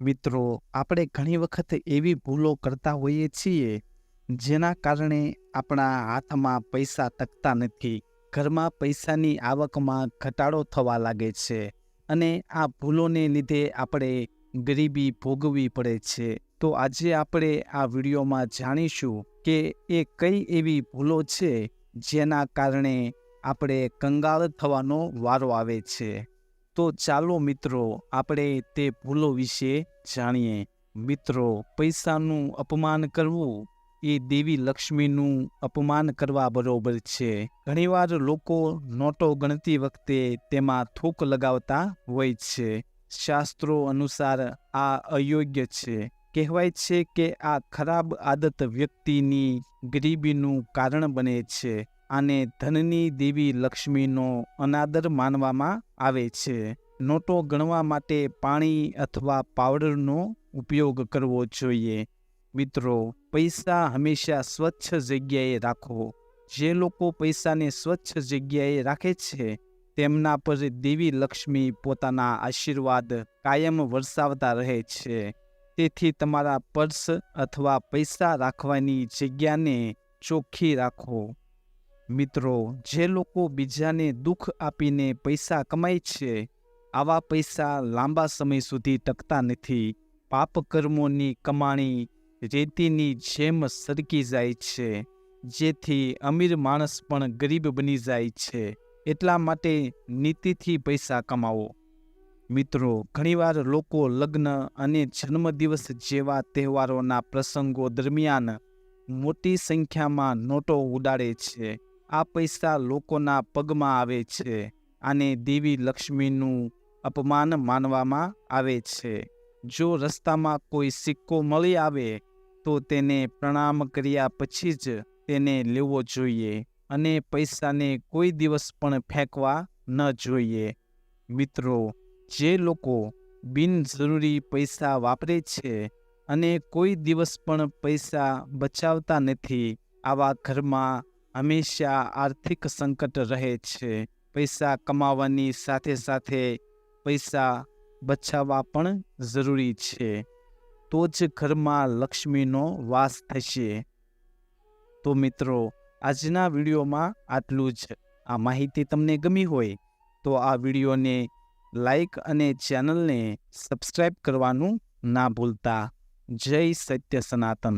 મિત્રો, આપણે ઘણી વખત એવી ભૂલો કરતા હોઈએ છીએ, જેના કારણે આપણા હાથમાં પૈસા તકતા નથી. ઘરમાં પૈસાની આવકમાં ઘટાડો થવા લાગે છે અને આ ભૂલોને લીધે આપણે ગરીબી ભોગવવી પડે છે. તો આજે આપણે આ વિડીયોમાં જાણીશું કે એ કઈ એવી ભૂલો છે જેના કારણે આપણે કંગાળ થવાનો વારો આવે છે. તો ચાલો મિત્રો, આપણે તે ભૂલો વિશે જાણીએ. મિત્રો, પૈસાનું અપમાન કરવું એ દેવી લક્ષ્મીનું અપમાન કરવા બરોબર છે. ઘણીવાર લોકો નોટો ગણતી વખતે તેમાં થૂક લગાવતા હોય છે. શાસ્ત્રો અનુસાર આ અયોગ્ય છે. કહેવાય છે કે આ ખરાબ આદત વ્યક્તિની ગરીબીનું કારણ બને છે. આને ધનની દેવી લક્ષ્મીનો અનાદર માનવામાં આવે છે. નોટો ગણવા માટે પાણી અથવા પાવડરનો ઉપયોગ કરવો જોઈએ. મિત્રો, પૈસા હંમેશા સ્વચ્છ જગ્યાએ રાખો. જે લોકો પૈસાને સ્વચ્છ જગ્યાએ રાખે છે, તેમના પર દેવી લક્ષ્મી પોતાના આશીર્વાદ કાયમ વરસાવતા રહે છે. તેથી તમારા પર્સ અથવા પૈસા રાખવાની જગ્યાને ચોખ્ખી રાખો. મિત્રો, જે લોકો બીજાને દુઃખ આપીને પૈસા કમાય છે, આવા પૈસા લાંબા સમય સુધી ટકતા નથી. પાપ કર્મોની કમાણી રેતીની જેમ સરકી જાય છે, જેથી અમીર માણસ પણ ગરીબ બની જાય છે. એટલા માટે નીતિથી પૈસા કમાવો. મિત્રો, ઘણીવાર લોકો લગ્ન અને જન્મદિવસ જેવા તહેવારોના પ્રસંગો દરમિયાન મોટી સંખ્યામાં નોટો ઉડાડે છે. આ પૈસા લોકોના પગમાં આવે છે આને દેવી લક્ષ્મીનું અપમાન માનવામાં આવે છે. જો રસ્તામાં કોઈ સિક્કો મળી આવે, તો તેને પ્રણામ કર્યા પછી જ તેને લેવો જોઈએ અને પૈસાને કોઈ દિવસ પણ ફેંકવા ન જોઈએ. મિત્રો, જે લોકો બિનજરૂરી પૈસા વાપરે છે અને કોઈ દિવસ પણ પૈસા બચાવતા નથી, આવા ઘરમાં હંમેશા આર્થિક સંકટ રહે છે. પૈસા કમાવાની સાથે સાથે પૈસા બચાવવા પણ જરૂરી છે. તો જ ઘરમાં લક્ષ્મીનો વાસ થશે. તો મિત્રો, આજના વિડીયોમાં આટલું જ. આ માહિતી તમને ગમી હોય તો આ વિડીયોને લાઈક અને ચેનલને સબસ્ક્રાઈબ કરવાનું ના ભૂલતા. જય સત્ય સનાતન.